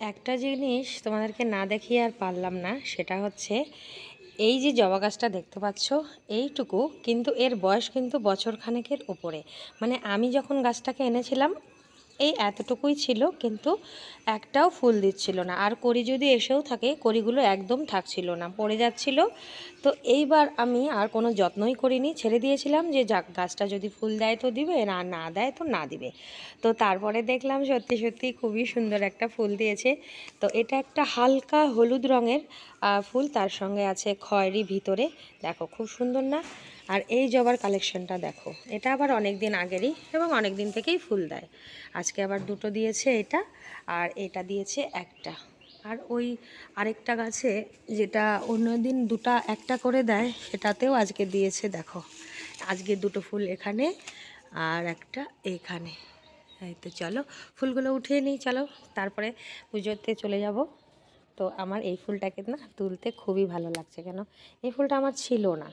একটা জিনিস তোমাদেরকে না দেখিয়ে আর পারলাম না, সেটা হচ্ছে এই যে জবা গাছটা দেখতে পাচ্ছ, এইটুকু কিন্তু এর বয়স কিন্তু বছর খানেকের ওপরে মানে আমি যখন গাছটাকে এনেছিলাম এই এতটুকুই ছিল, কিন্তু একটাও ফুল দিচ্ছিল না। আর কড়ি যদি এসেও থাকে, কড়িগুলো একদম থাকছিল না, পড়ে যাচ্ছিল। তো এইবার আমি আর কোনো যত্নই করিনি। ছেড়ে দিয়েছিলাম যে, যাক, গাছটা যদি ফুল দেয় তো দিবে, না না দেয় তো না দিবে। তো তারপরে দেখলাম সত্যি সত্যি খুবই সুন্দর একটা ফুল দিয়েছে। তো এটা একটা হালকা হলুদ রঙের ফুল, তার সঙ্গে আছে খয়েরি ভিতরে। দেখো, খুব সুন্দর না? আর এই জবার কালেকশনটা দেখো, এটা আবার অনেক দিন আগেরই এবং অনেক দিন থেকেই ফুল দেয়। আজকে আবার দুটো দিয়েছে এটা আর এটা দিয়েছে একটা। আর ওই আরেকটা গাছে যেটা অন্যদিন দুটা একটা করে দেয়, সেটাতেও আজকে দিয়েছে দেখো। আজকে দুটো ফুল এখানে আর একটা এখানে। এই তো চলো, ফুলগুলো উঠিয়ে নিই, চলো। তারপরে পুজোতে চলে যাব। তো আমার এই ফুলটাকে না তুলতে খুবই ভালো লাগছে কেন? এই ফুলটা আমার ছিল না।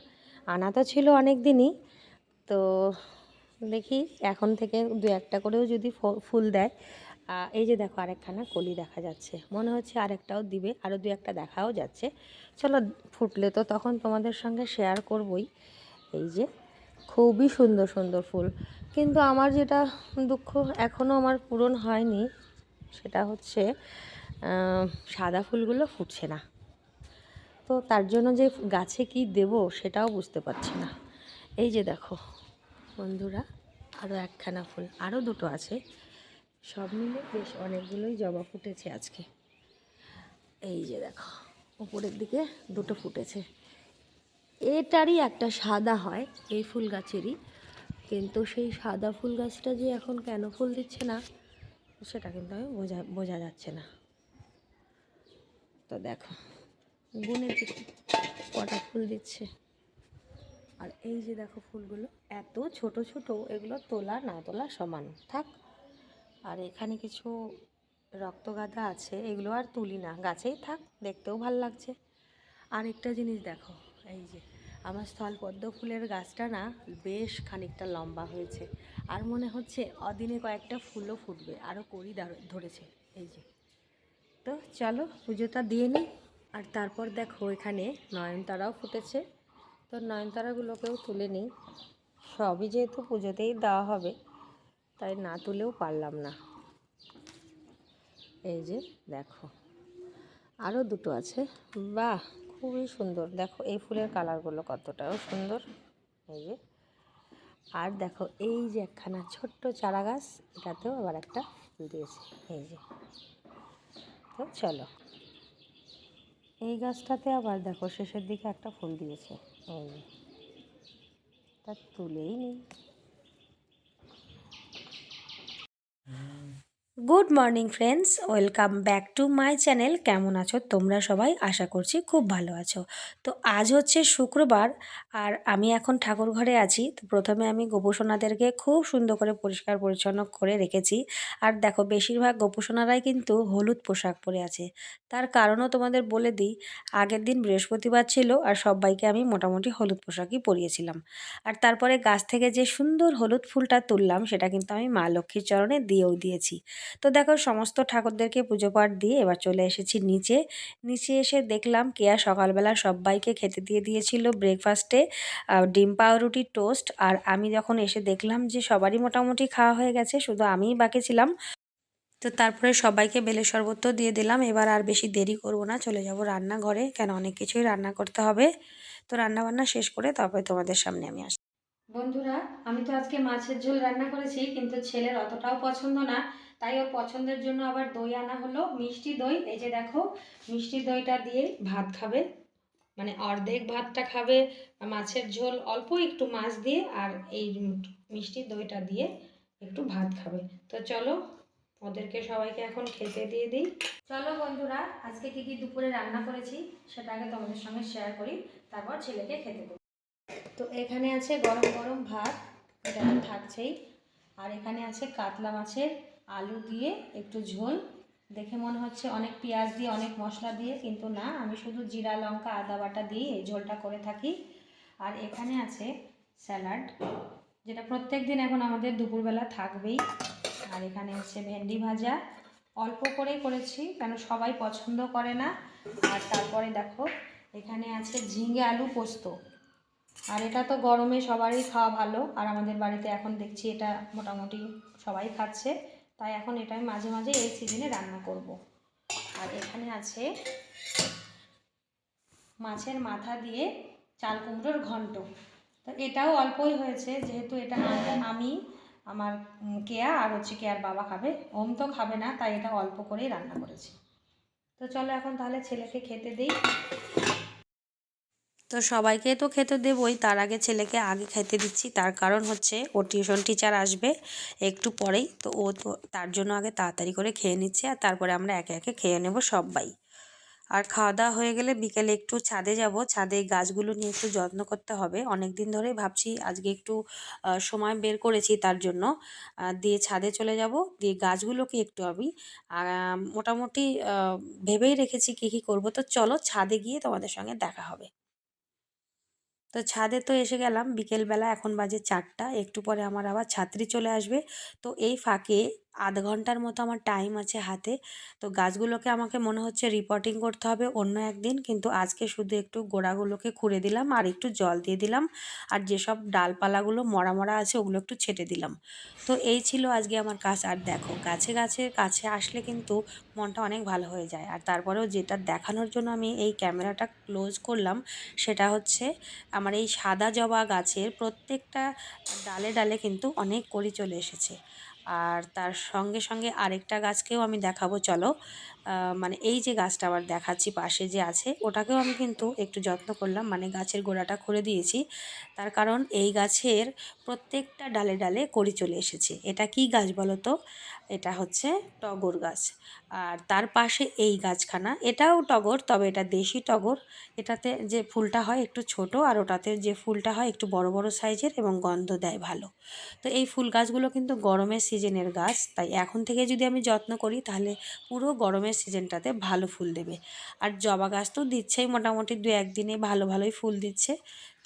আনা তো ছিল অনেক দিনই তো দেখি এখন থেকে দু একটা করেও যদি ফুল দেয়। এই যে দেখো আরেকখানা কলি দেখা যাচ্ছে, মনে হচ্ছে আরেকটাও দিবে আরও দু একটা দেখাও যাচ্ছে। চলো ফুটলে তো তখন তোমাদের সঙ্গে শেয়ার করবই। এই যে খুবই সুন্দর সুন্দর ফুল। কিন্তু আমার যেটা দুঃখ এখনও আমার পূরণ হয়নি, সেটা হচ্ছে সাদা ফুলগুলো ফুটছে না। তো তার জন্য যে গাছে কি দেব সেটাও বুঝতে পারছি না। এই যে দেখো বন্ধুরা আরও একখানা ফুল আরও দুটো আছে। সব মিলে বেশ অনেকগুলোই জবা ফুটেছে আজকে। এই যে দেখো, উপরের দিকে দুটো ফুটেছে। এটারই একটা সাদা হয় এই ফুল গাছেরই, কিন্তু সেই সাদা ফুল গাছটা যে এখন কেন ফুল দিচ্ছে না, সেটা কিন্তু আমি বোঝা বোঝা যাচ্ছে না। তো দেখো। গুনে দেখি কটা ফুল দিচ্ছে। আর এই যে দেখো ফুলগুলো, এত ছোট ছোট, এগুলো তোলা না তোলা সমান। থাক, আর এখানে কিছু রক্তগাঁদা আছে, এগুলো আর তুলি না, গাছেই থাক, দেখতেও ভালো লাগছে। আর একটা জিনিস দেখো, এই যে আমার স্থল পদ্ম ফুলের গাছটা না বেশ খানিকটা লম্বা হয়েছে, আর মনে হচ্ছে অদিনে কয়েকটা ফুলও ফুটবে আরও করি ধরেছে, এই যে। তো চলো পুজোটা দিয়ে নিই আর তারপর দেখো এখানে নয়নতারাও ফুটেছে। তো নয়নতারাগুলোকেও তুলে নিই। সবই যেহেতু পুজোতেই দেওয়া হবে, তাই না তুলেও পারলাম না। এই যে দেখো আরও দুটো আছে। বাহ, খুবই সুন্দর। দেখো এই ফুলের কালারগুলো কতটাও সুন্দর। এই যে, আর দেখো এই যে একখানা ছোট্ট চারা গাছ এটাতেও আবার একটা ফুল দিয়েছে। এই যে, তো চলো। এই গাছটাতে আবার দেখো শেষের দিকে একটা ফুল দিয়েছে। এই তা তুলেই নেই। Good morning friends, welcome back to my channel. কেমন আছো? তোমরা সবাই আশা করছি খুব ভালো আছো। তো আজ হচ্ছে শুক্রবার আর আমি এখন ঠাকুর ঘরে আছি। তো প্রথমে আমি গোপুসোনাদেরকে খুব সুন্দর করে পরিষ্কার পরিচ্ছন্ন করে রেখেছি। আর দেখো, বেশিরভাগ গোপুসোনারাই কিন্তু হলুদ পোশাক পরে আছে। তার কারণও তোমাদের বলে দিই, আগের দিন বৃহস্পতিবার ছিল আর সবাইকে আমি মোটামুটি হলুদ পোশাকই পরিয়েছিলাম। আর তারপরে গাছ থেকে যে সুন্দর হলুদ ফুলটা তুললাম, সেটা কিন্তু আমি মা লক্ষ্মীর চরণে দিয়েও দিয়েছি। তো দেখো সমস্ত ঠাকুরদেরকে পুজো পাঠ দিয়ে এবার চলে এসেছি নিচে। নিচে এসে দেখলাম কেয়া সকালবেলা সবাইকে খেতে দিয়ে দিয়েছিল ব্রেকফাস্টে ডিম পাউরুটি টোস্ট আর আমি যখন এসে দেখলাম যে সবারই মোটামুটি খাওয়া হয়ে গেছে, শুধু আমিই বাকি ছিলাম। তো তারপরে সবাইকে বেলে শরবত দিয়ে দিলাম, এবার আর বেশি দেরি করব না, চলে যাব রান্নাঘরে, কেন অনেক কিছুই রান্না করতে হবে। তো রান্না বান্না শেষ করে তারপরে তোমাদের সামনে আমি আসি বন্ধুরা, আমি তো আজকে মাছের ঝোল রান্না করেছি, কিন্তু ছেলের অতটাও পছন্দ না, তাই ওর পছন্দের জন্য আবার দই আনা হলো, মিষ্টি দই। এই যে দেখো, মিষ্টি দইটা দিয়ে ভাত খাবে মানে অর্ধেক ভাতটা খাবে মাছের ঝোল, অল্প একটু মাছ দিয়ে আর এই মিষ্টি দইটা দিয়ে একটু ভাত খাবে। তো চলো, ওদেরকে সবাইকে এখন খেতে দিয়ে দিই। চলো বন্ধুরা, আজকে কি কি দুপুরে রান্না করেছি, সেটা আগে তোমাদের সঙ্গে শেয়ার করি, তারপর ছেলেকে খেতে দেবো। তো এখানে আছে গরম গরম ভাত, এটা তো থাকছেই। আর এখানে আছে কাতলা মাছের আলু দিয়ে একটু ঝোল। দেখে মনে হচ্ছে অনেক পেঁয়াজ দিয়ে, অনেক মশলা দিয়ে, কিন্তু না, আমি শুধু জিরা, লঙ্কা, আদা বাটা দিয়ে এই ঝোলটা করে থাকি। আর এখানে আছে স্যালাড, যেটা প্রত্যেক দিন এখন আমাদের দুপুরবেলা থাকবেই। আর এখানে হচ্ছে ভেন্ডি ভাজা। অল্প করেই করেছি, কেন সবাই পছন্দ করে না। আর তারপরে দেখো, এখানে আছে ঝিঙে আলু পোস্ত। আর এটা তো গরমে সবারই খাওয়া ভালো। আর আমাদের বাড়িতে এখন দেখছি এটা মোটামুটি সবাই খাচ্ছে। তাই এখন এটা আমি মাঝে মাঝে এই সিজনে রান্না করব। আর এখানে আছে মাছের মাথা দিয়ে চাল কুমড়োর ঘন্ট। তো এটাও অল্পই হয়েছে, যেহেতু এটা আমি, আমার কেয়া আর হচ্ছে কেয়ার বাবা খাবে। ওম তো খাবে না, তাই এটা অল্প করেই রান্না করেছি। তো চলো এখন তাহলে ছেলেকে খেতে দিই। তো সবাইকে তো খেতে দেবই। তার আগে ছেলেকে আগে খেতে দিচ্ছি। তার কারণ হচ্ছে ও টিউশন টিচার আসবে একটু পরেই। তো ও তো তার জন্য আগে তাড়াতাড়ি করে খেয়ে নিচ্ছে আর তারপরে আমরা একে একে খেয়ে নেব সবাই। আর খাওয়া দাওয়া হয়ে গেলে বিকেলে একটু ছাদে যাব। ছাদে গাছগুলো নিয়ে একটু যত্ন করতে হবে। অনেক দিন ধরেই ভাবছি আজকে একটু সময় বের করেছি তার জন্য। দিয়ে ছাদে চলে যাব। দিয়ে গাছগুলোকে একটু আমি মোটামুটি ভেবেই রেখেছি কী কী করব। তো চলো ছাদে গিয়ে তোমাদের সঙ্গে দেখা হবে। তো ছাদে তো এসে গেলাম, বিকেলবেলা এখন বাজে চারটা, একটু পরে আমার আবার ছাত্রী চলে আসবে। তো এই ফাঁকে আধ ঘণ্টার মতো আমার টাইম আছে হাতে। তো গাছগুলোকে আমাকে মনে হচ্ছে রিপোর্টিং করতে হবে অন্য একদিন। কিন্তু আজকে শুধু একটু গোড়াগুলোকে খুঁড়ে দিলাম আর একটু জল দিয়ে দিলাম। আর যেসব ডালপালাগুলো মরা মরা আছে ওগুলো একটু ছেটে দিলাম। তো এই ছিল আজকে আমার কাজ। আর দেখো, গাছে গাছে কাছে আসলে কিন্তু মনটা অনেক ভালো হয়ে যায়। আর তারপরেও যেটা দেখানোর জন্য আমি এই ক্যামেরাটা ক্লোজ করলাম সেটা হচ্ছে আমার এই সাদা জবা গাছের প্রত্যেকটা ডালে ডালে কিন্তু অনেক কড়ি চলে এসেছে। আর তার সঙ্গে সঙ্গে আরেকটা গাছকেও আমি দেখাবো, চলো। মানে এই যে গাছটা আবার দেখাচ্ছি, পাশে যে আছে, ওটাকেও আমি কিন্তু একটু যত্ন করলাম। মানে গাছের গোড়াটা খুঁড়ে দিয়েছি। তার কারণ এই গাছের প্রত্যেকটা ডালে ডালে কড়ি চলে এসেছে। এটা কি গাছ বলো তো? এটা হচ্ছে টগর গাছ। আর তার পাশে এই গাছখানা, এটাও টগর, তবে এটা দেশি টগর। এটাতে যে ফুলটা হয় একটু ছোট, আর ওটাতে যে ফুলটা হয় একটু বড় বড় সাইজের এবং গন্ধ দেয় ভালো। তো এই ফুল গাছগুলো কিন্তু গরমের সিজনের গাছ। তাই এখন থেকে যদি আমি যত্ন করি, তাহলে পুরো গরমের সিজনটাতে ভালো ফুল দেবে। আর জবা গাছ তো দিচ্ছেই মোটামুটি দু একদিনে ভালো ভালোই ফুল দিচ্ছে।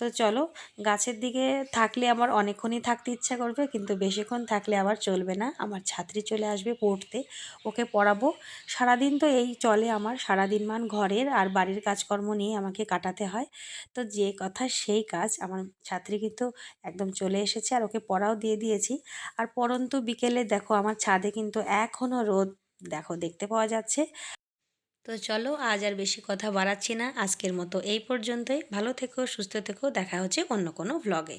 তো চলো, গাছের দিকে থাকলে আমার অনেকক্ষণই থাকতে ইচ্ছা করবে, কিন্তু বেশিক্ষণ থাকলে আবার চলবে না। আমার ছাত্রী চলে আসবে পড়তে, ওকে পড়াবো। সারাদিন তো এই চলে আমার, সারাদিন মান ঘরের আর বাড়ির কাজকর্ম নিয়ে আমাকে কাটাতে হয়। তো যে কথা সেই কাজ, আমার ছাত্রী কিন্তু একদম চলে এসেছে আর ওকে পড়াও দিয়ে দিয়েছি। আর পরন্তু বিকেলে দেখো, আমার ছাদে কিন্তু এখনও রোদ, দেখো, দেখতে পাওয়া যাচ্ছে। তো চলো আজ আর বেশি কথা বাড়াচ্ছি না। আজকের মতো এই পর্যন্তই। ভালো থেকো, সুস্থ থেকো। দেখা হচ্ছে অন্য কোনো ভ্লগে